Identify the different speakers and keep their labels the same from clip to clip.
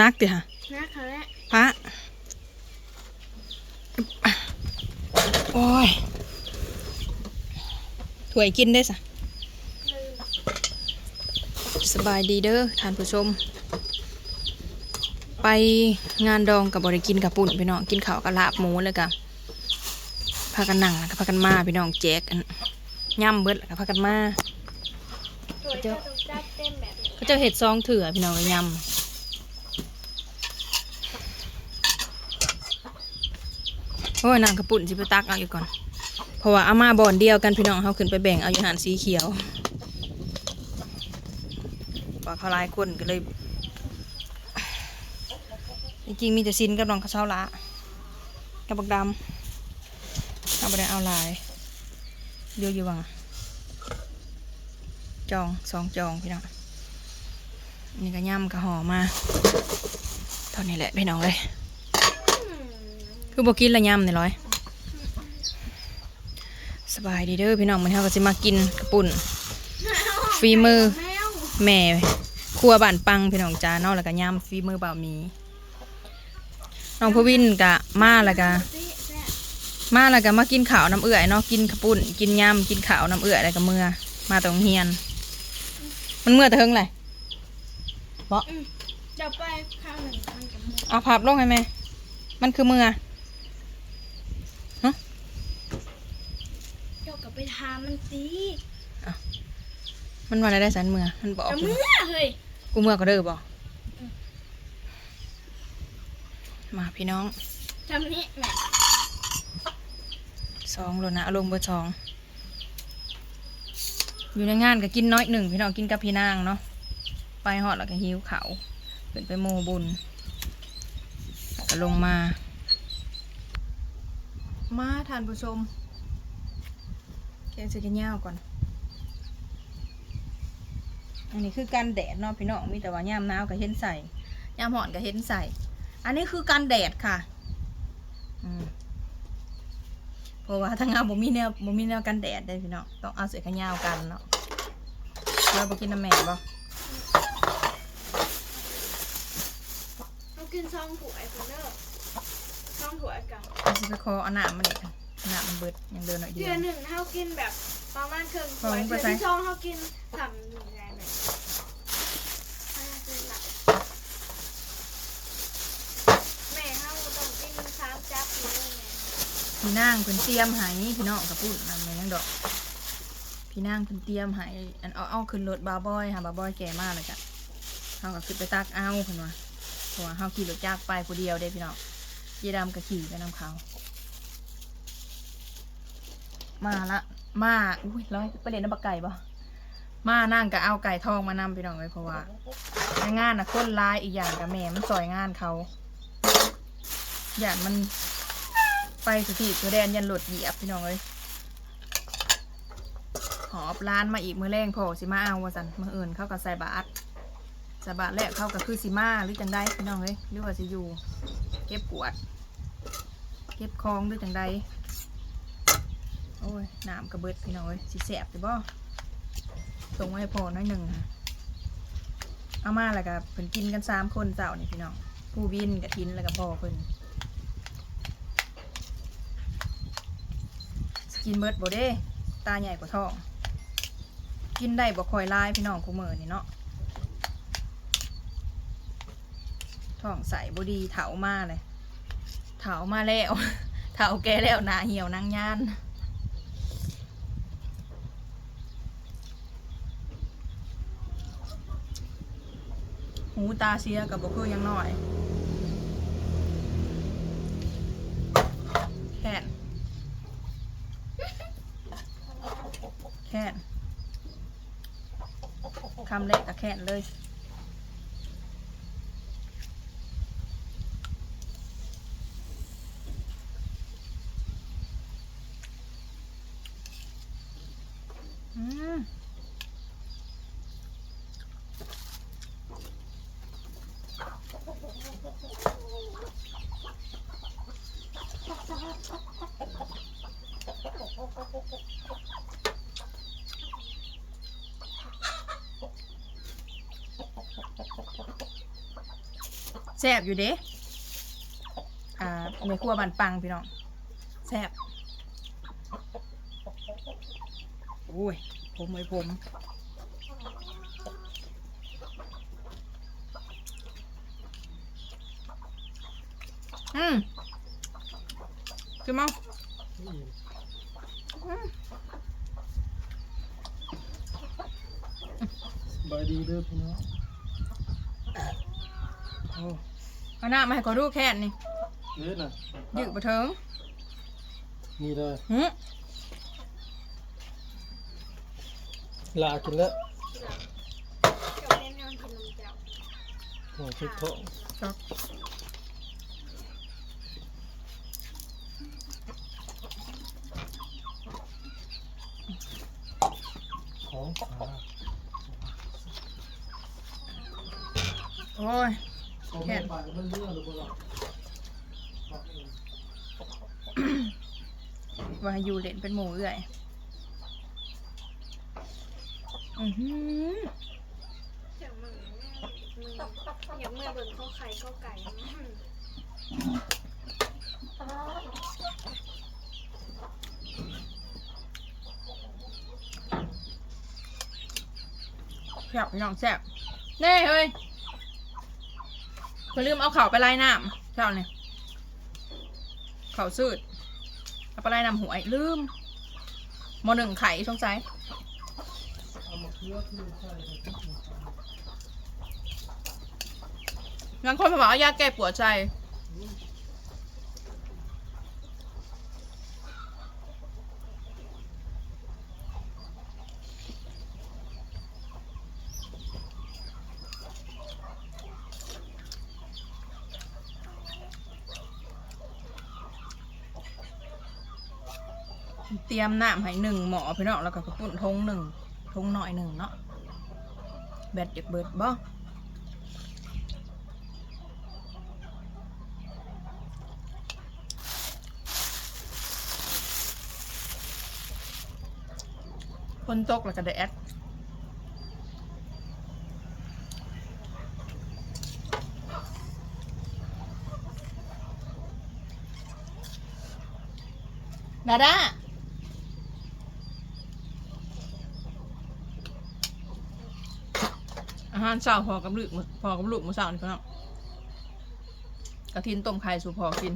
Speaker 1: นักติฮะ
Speaker 2: นะเขาแหละ
Speaker 1: พระโอ้ยถวยกินได้สะสบายดีเด้อท่านผู้ชม ไปงานดองกับบริกินกับปุ่นพี่น้องกินข้าวกับลาบหมูเลยกับพากันนั่งแล้วก็พากันมาพี่น้องแจกกันย่ำเบิดแล้วก็พากันมา
Speaker 2: สวยจะต้องจัดเต็มแบบนี้
Speaker 1: เขาเจะเห็ดซองเถื่อพี่น้องเลยยำ โอ้ยนางกระปุ่นสิไปตักเอาอยู่ก่อน เพราะว่าอามาบ่อนเดียวกันพี่น้องเขาขึ้นไปแบ่งเอาอยู่หานสีเขียวว่าเขาลายคนก็เลย จริงๆมีแต่ซินกับน้องข้าวเช้าละกับบักดำเอาไปได้เอาลายเยอะอยู่ว่ะจองสองจองพี่น้องนี่ก็ย่ำกระห่อมาเท่านี้แหละพี่น้องเลย คือบอกกินละย่ำนี่ร้อย สบายดีเด้อพี่น้องมันเท่าก็จะมากินกระปุ่นฝีมือ
Speaker 2: แมว
Speaker 1: แม่ครัวบ้านปังพี่น้องจ้าเนอกแล้วก็ย่ำฝีมือบ่าวหมีน้องพวินกะมาแล้วก็
Speaker 2: สิแซ่บ
Speaker 1: มาแล้วก็มากินข้าวน้ำเอื่อยเนาะกินกระปุ่นกินย่ำกินข้าวน้ำเอื่อยแล้วก็เมื่อมาตรงเฮียน มันเมื่อแต่เฮิงเลยเบาะ
Speaker 2: เดี๋ยวไปข้าวหนึ่งมันกับหมู
Speaker 1: เอาพับลงให้แม่มันคือมือ
Speaker 2: เดี๋ยวกับไปทามันสิ
Speaker 1: มันว่าอะไรได้สันมือมันบอก
Speaker 2: กับเมื่อเฮ้ย
Speaker 1: กูมือก็เด้อบอกมาพี่น้อง
Speaker 2: ทำนี้แม่
Speaker 1: สองโลนะอารมณ์เบอร์สองอยู่ในงานก็กินน้อยหนึ่งพี่น้องกินกับพี่นางเนาะไปหอดแล้วก็หิวเขาวขึ้นไปโมบุญแล้วก็ลงมา มาทานผู้ชม แกงเสกันย่าวก่อน อันนี้คือกันแดดเนาะพี่น้องมีแต่ว่าย่ามหนาวก็เห็นใส่ย่ามหอนก็เห็นใส่ อันนี้คือกันแดดค่ะอืมเพราะว่าทางงานบ่มีแนวบ่มีแนวกันแดดได้พี่น้องต้องเอาเสื้อกันยาวกันเนาะเราบ่กินน้ำแม่บ่
Speaker 2: เรากินซองถั่วไอ้คนเด้อซองถั่วไอ้กัน
Speaker 1: เอาสิไปคอเอาน้ำมันอี กน้ำมันเบิดยังเดินหน่อยเดี
Speaker 2: เดื
Speaker 1: ย
Speaker 2: อน
Speaker 1: ว
Speaker 2: หนึ่งเท่ากินแบบประมาณครึ่ง
Speaker 1: พอ
Speaker 2: ถ้วย
Speaker 1: ลงไป
Speaker 2: เดือน
Speaker 1: ใส่
Speaker 2: ที่สองเท่ากินสามหนึ่งแรงเลยอ่าเป็นหลักแม่เท่าต้องกินสามจับอยู่เลยแม่
Speaker 1: พี่นางเพิ่นเตรียมให้พี่น้องกับพูดนั่นแม่นยังดอก พี่นางเพิ่นเตรียมให้อันเอาเอาขึ้นรถบาร์บอยค่ะบาร์บอยแก่มากเลยจ้ะเฮาก็ขึ้นไปตักเอาเพิ่นว่าเพราะว่าเฮาขี่รถจักรไปผู้เดียวเด้พี่น้องเยายดำก็ขี่ไปนำเขา มาละ มาอุ้ยร้อยไปเล่นน้ำปลาไก่บ่มานั่งก็เอาไก่ทองมานำพี่น้องเลยเพราะว่า งานน่ะคนร้ายอีกอย่างกับแม่มันซอยงานเขา อย่างมันไปสถิตตัวแดนยันหลุดเหยียบพี่น้องเลยหอบร้านมาอีกมือแรงพอสิมาเอาวาสันมืออื่นเข้ากับใส่บาทใส่บาทแรกเข้ากับคือสิมาหรือจังได้พี่น้องเลยหรือว่าสิอยู่ เก็บกวด เก็บคลองหรือจังใด โอ้ยน้ำกระเบิดพี่น้องเลยสิแสบหรือบ่ส่งไว้พอน้อยหนึ่งค่ะเอามาแล้วก็เพิ่นกินกันสามคนเจ้านี่พี่น้องผู้วินกับทินแล้วก็พ่อเพิ่นกินเบิดบ่เด้ ตาใหญ่กว่าท้อง กินได้บ่คอยลายพี่น้องคูมือนี่เนาะท้องใสบ่ดีเถามาเลยเถามาแล้วเถาแก่แล้วหนาเหี่ยวนางยาน หูตาเสียกับบ่คือยังน้อยแค่นแค่นคำเล็กกับแค่นเลยอืม แซ่บอยู่เด้อ่าในครัวบันปังพี่น้องแซ่บโอ้ย ผมไว้ผม อืมกินมั้งอืม
Speaker 3: บายดีเด้อพี่น้อง
Speaker 1: โอ้เอาหน้ามาให้ขอดูแค่นี่
Speaker 3: เด้อน่ะ
Speaker 1: ยืดไปเถิง
Speaker 3: นี่เลย
Speaker 1: หืม
Speaker 3: ลากินแล้ว
Speaker 2: กับเล่นนอนกินนมเจ้า
Speaker 3: โอ้ชุดท้อง
Speaker 1: ครับ
Speaker 3: ของขา
Speaker 1: โอ้ย
Speaker 3: ของแม่ไมันเรื่องหรือเปล่า
Speaker 1: ว่าอยู่เล่นเป็นหมูเอื่อย อือหือ
Speaker 2: เสียงมึงมึงอยากเมื่อเบิ่งข้าวไข่ข้าวไก่
Speaker 1: แซ่บพี่น้องแซ่บเน่เฮ้ย ก็ลืมเอาเข่าไปไล่น้ำเจ้าเนี่ยเข่าสืดเอาไปไล่น้ำหวยลืมโมหนึ่งไข่สงสัย
Speaker 3: เอามาเคี่ยวที่ใช่
Speaker 1: งั้นคนมาบอกเอายาแก้ปวดใจ รียมน้ำให้หนึ่งหมอพี่น้องแล้วก็กระปุ่นทงหนึ่งทงหน่อยหนึ่งเนาะแบตเด็กเบิดบ่คนตกแล้วก็ได้แอดดาดาาหารเช้าพอกับลูกมื้อพอกับลูกมื้อเช้านี่พี่น้องกระทินต้มไข่สู่พอกิน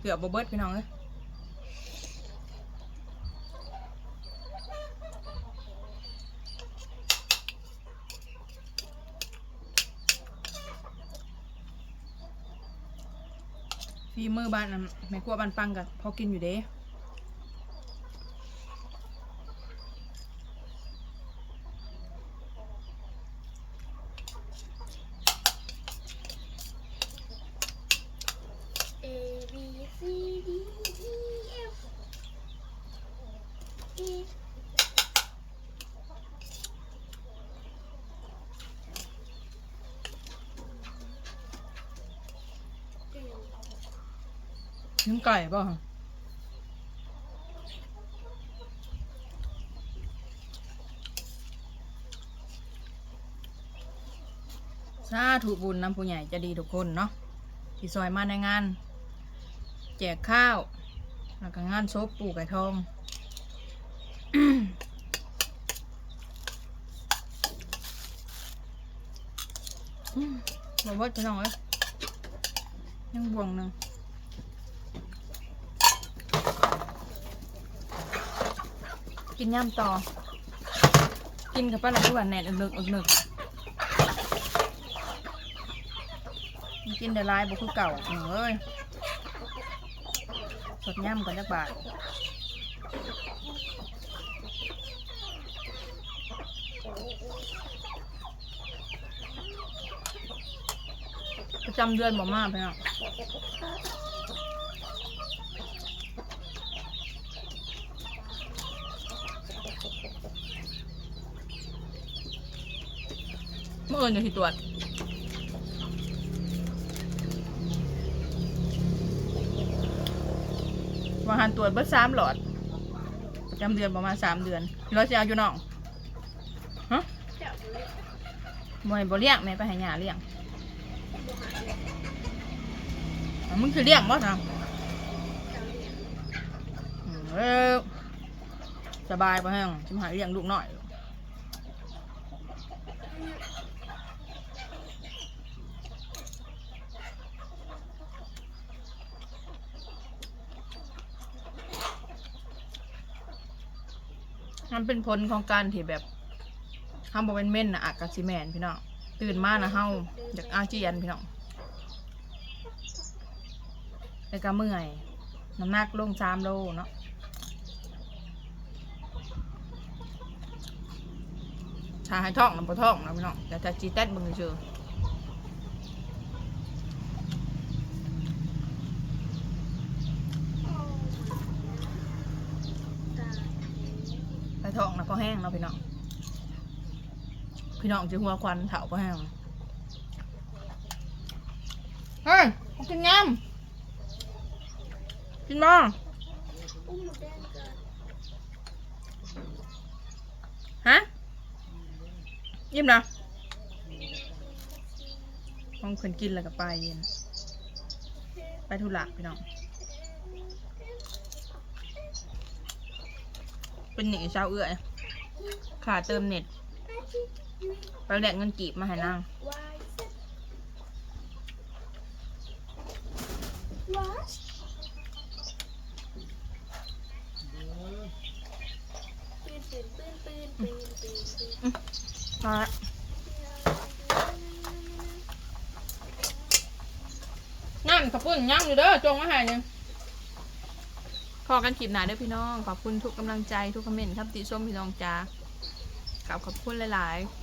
Speaker 1: เกือบบ่เบิดพี่น้องเอ้ยฟีมือบ้านแม่ครัวบ้านปังกับพอกินอยู่เด้ ยังไก่ป่ะสาธุบุญน้ำผู้ใหญ่จะดีทุกคนเนาะที่ซอยมาในงาน แจกข้าว แล้วก็งานซบปู่ไก่ทองบอกว่าจะน้องเอ้ยยังบวงหนึ่ง กินย่ำต่อ กินกับป้าหลังทุกวันแหนดอึกๆอึกๆกินแต่ลายบุคือเก่าเอ้ยสดย่ำกันจักบาทประจำเดือนบ่มากไปเนาะ มื่อเอินจะที่ตรวจวางหันตรวจเบิดสามหลอดประจำเดือนประมาณสามเดือนเราจะเอาอยู่น้องฮะ
Speaker 2: เจ้าเลย
Speaker 1: มวยบ่เลี้ยงแม่ไปให้ยาเลี้ยงมึงคือเลี้ยงบ่ทำ
Speaker 2: เอ
Speaker 1: อสบายไปแห้งชิมหายเลี้ยงลูกหน่อย มันเป็นผลของการที่แบบห้ามบ่เป็นเม่นนะอากาซิแมนพี่น้องตื่นมานะเฮาอยากอาเจียนพี่น้องแล้วก็เมื่อยน้ำหนักลงสามโลเนาะชาให้ท้องน้ำปลาท้องนะพี่น้องแต่ถ้าจีแตดมึงเชื่อ
Speaker 2: โอ้ตาย
Speaker 1: ไป ท้องนะพอแห้งเนาะพี่น้อง พี่น้องจะหัวควันเถาพอแห้งเฮ้ยมากินยำกินบ้าง
Speaker 2: อุ้มหมูแดงเกิน
Speaker 1: ฮะยิ้มนะห้องคนกินแล้วก็ไปเย็น ไปทุลักพี่น้อง เป็นหนีเช้าเอื้อยขาเติมเน็ตไปแลกเงินกีบมาให้นาง
Speaker 2: วายเซ็ตวาชปืนปืนปืนปืนปืนปืนปืน
Speaker 1: พอละน้ำขอบคุณย่ำอยู่เด้อจงมาให้หนึ่งพ อกันคลิปหนาเด้อพี่น้อง ขอบคุณทุกกำลังใจทุกคอมเมนต์ครับติชมพี่น้องจ้าขอบขอบคุณหลาย ๆ